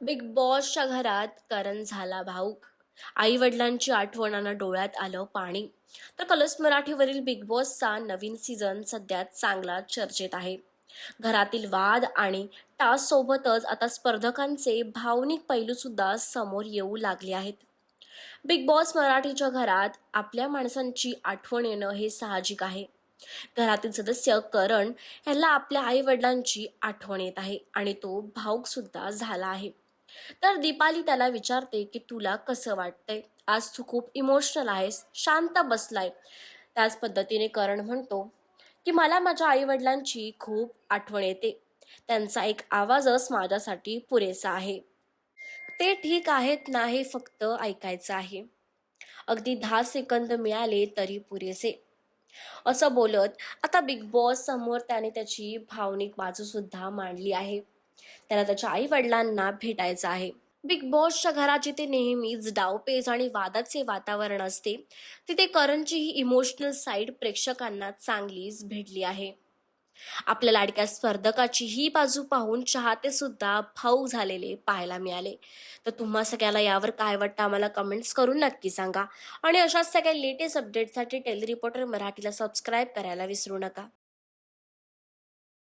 Big बॉसच्या घरात करण झाला भाऊक. आई वडिलांची आठवणानं डोळ्यात आलं पाणी. तर कलर्स मराठीवरील बिग बॉसचा नवीन सीझन सध्या चांगला चर्चेत आहे. घरातील वाद आणि टास सोबतच आता स्पर्धकांचे भावनिक पैलू सुद्धा समोर येऊ लागले आहेत. बिग बॉस मराठीच्या घरात आपल्या माणसांची आठवण येणं हे साहजिक आहे. घरातील सदस्य करण ह्याला आपल्या आई वडिलांची आठवण येत आहे आणि तो भाऊक सुद्धा झाला आहे. तर दीपाली त्याला विचारते की तुला कसं वाटतंय? आज तू खूप इमोशनल आहेस शांत बसलाय. त्याच पद्धतीने करण म्हणतो की मला माझ्या आई वडिलांची खूप आठवण येते. त्यांचा एक आवाजच माझ्यासाठी पुरेसा आहे. ते ठीक आहेत ना हे फक्त ऐकायचं आहे. अगदी दहा सेकंद मिळाले तरी पुरेसे. असं बोलत आता बिग बॉस समोर त्याने त्याची भावनिक बाजू सुद्धा मांडली आहे. त्याला त्याच्या आई वडिलांना भेटायचं आहे. बिग बॉसच्या घरात जिथे नेहमीच डावपेच आणि वादाचे वातावरण असते तिथे करणची ही इमोशनल साईड प्रेक्षकांना चांगलीच भेटली आहे. आपल्या लाडक्या स्पर्धकाची ही बाजू पाहून चाहते सुद्धा भाऊक झालेले पाहायला मिळाले. तर तुम्हा सगळ्याला यावर काय वाटतं आम्हाला कमेंट्स करून नक्की सांगा. आणि अशाच सगळ्या लेटेस्ट अपडेटसाठी टेली रिपोर्टर मराठीला सबस्क्राईब करायला विसरू नका.